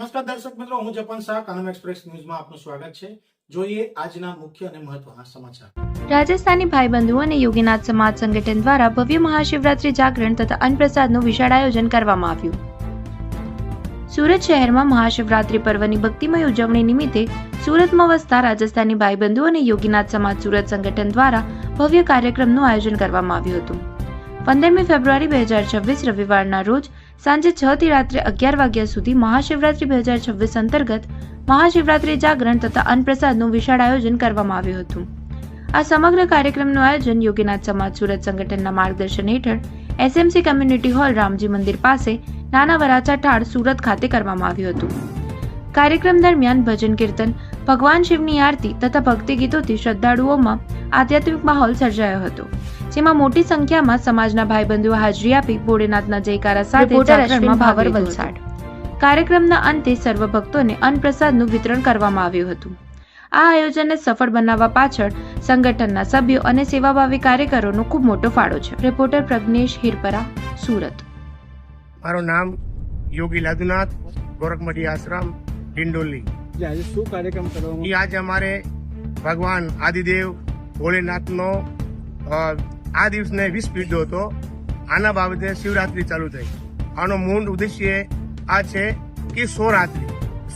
નમસ્કાર દર્શક મિત્રો, હું જપન શાહ, કાનમ એક્સપ્રેસ ન્યૂઝમાં આપનું સ્વાગત છે. જોઈએ આજના મુખ્ય અને મહત્વના સમાચાર. રાજસ્થાની ભાઈબંધુ અને યોગીનાથ સમાજ સંગઠન દ્વારા ભવ્ય મહાશિવરાત્રી જાગરણ તથા અન્નપ્રસાદનું વિશાળ આયોજન કરવામાં આવ્યું. સુરત શહેરમાં મહાશિવરાત્રી પર્વની ભક્તિમય ઉજવણી નિમિત્તે સુરતમાં વસતા રાજસ્થાની ભાઈબંધુ અને યોગીનાથ સમાજ સુરત સંગઠન દ્વારા ભવ્ય કાર્યક્રમનું આયોજન કરવામાં આવ્યું હતું. પંદરમી ફેબ્રુઆરી બે હજાર છવ્વીસ રવિવારના રોજ સાંજે છ થી રાત્રે અગિયાર વાગ્યા સુધી મહાશિવરાત્રી બે હજાર છવ્વીસ અંતર્ગત મહાશિવરાત્રી જાગરણ તથા અન્નપ્રસાદનું વિશાળ આયોજન કરવામાં આવ્યું હતું. આ સમગ્ર કાર્યક્રમનું આયોજન યોગીનાથ સમાજ સુરત સંગઠનના માર્ગદર્શન હેઠળ એસએમસી કમ્યુનિટી હોલ રામજી મંદિર પાસે નાના વરાછા ઠાળ સુરત ખાતે કરવામાં આવ્યું હતું. કાર્યક્રમ દરમિયાન ભજન કીર્તન, ભગવાન શિવની આરતી તથા ભક્તિ ગીતોથી શ્રદ્ધાળુઓમાં આધ્યાત્મિક માહોલ સર્જાયો હતો. જેમાં મોટી સંખ્યામાં સમાજના ભાઈબંધુઓ હાજરી આપી ભોળેનાથના જયકારા સાથે જાગરણમાં ભાવર વલસાડ. કાર્યક્રમના અંતે સર્વ ભક્તોને અન્નપ્રસાદનું વિતરણ કરવામાં આવ્યું હતું. આ આયોજનને સફળ બનાવવા પાછળ સંગઠનના સભ્યો અને સેવાભાવી કાર્યકરોનો ખૂબ મોટો ફાળો છે. રિપોર્ટર પ્રજ્ઞેશ હિરપરા સુરત. મારું નામ યોગી લાદુનાથ ગોરખમઢી આશ્રમ ડિંડોલી. આજે શું કાર્યક્રમ કરવાનો આજે અમારે ભગવાન આદિદેવ ભોલેનાથનો આ દિવસને વીસ પીધો હતો આના બાબતે શિવરાત્રી ચાલુ થઈ. આનો મૂળ ઉદ્દેશ્ય આ છે કે સોરાત્રી.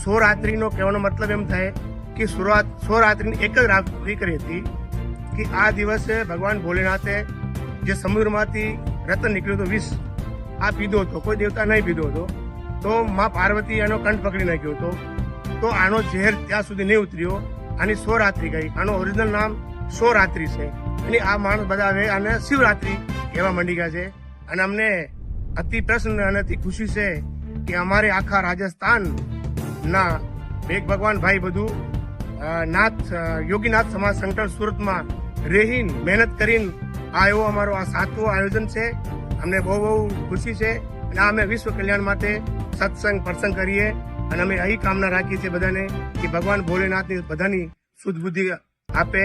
સોરાત્રીનો કહેવાનો મતલબ એમ થાય કે સુરાત સોરાત્રીની એક જ રાત્રિ હતી કે આ દિવસે ભગવાન ભોલેનાથે જે સમુદ્રમાંથી રતન નીકળ્યું હતું વિષ આ પીધો હતો. કોઈ દેવતા નહીં પીધો હતો. તો માં પાર્વતી એનો કંઠ પકડી નાખ્યો હતો. તો આનો ઝેર ત્યાં સુધી નહીં ઉતર્યો. આની સોરાત્રી ગઈ. આનો ઓરિજિનલ નામ સોરાત્રી છે. અને આ માણસ બધા હવે આને શિવરાત્રી કહેવા માંડી ગયા છે. અને અમને અતિ પ્રસન્ન અને અતિ ખુશી છે કે અમારે આખા રાજસ્થાન ના એક ભગવાન ભાઈ બધું નાથ યોગીનાથ સમાજ સંગઠન સુરતમાં રેહીન મહેનત કરીને આ એવો અમારો આ સાતવો આયોજન છે. અમને બહુ બહુ ખુશી છે. અને અમે વિશ્વ કલ્યાણ માટે સત્સંગ, પ્રસંગ કરીએ. અને અમે અહીં કામના રાખીએ છીએ બધાને કે ભગવાન ભોલેનાથની બધાની શુદ્ધ બુદ્ધિ આપે.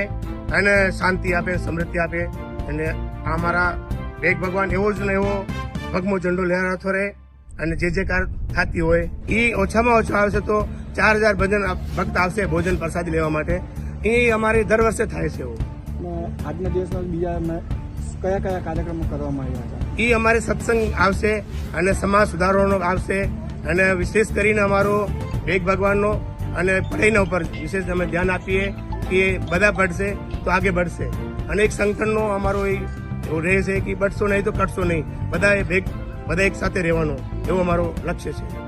અને શાંતિ આપે સમૃદ્ધિ આપે. અને અમારા એક ભગવાન એવો જ ને એવો ભગમો ઝંડો લહેરાતો રહે અને જે જે કાર થતી હોય એ ઓછામાં ઓછા આવશે તો ચાર હજાર ભજન ભક્ત આવશે ભોજન પ્રસાદી લેવા માટે. એ અમારી દર વર્ષે થાય છે એવું. આજના દિવસમાં બીજા કયા કયા કાર્યક્રમો કરવામાં આવ્યા હતા? એ અમારે સત્સંગ આવશે અને સમાજ સુધારવાનો આવશે અને વિશેષ કરીને અમારો ભેગ ભગવાનનો અને પઢાઈના ઉપર વિશેષ અમે ધ્યાન આપીએ. કે બધા ભણશે તો આગળ બઢશે અને એક સંગઠનનો અમારો એ રહેશે કે બઢશો નહીં તો કટશો નહીં. બધા ભેગ બધા એક સાથે રહેવાનો. એવો અમારો લક્ષ્ય છે.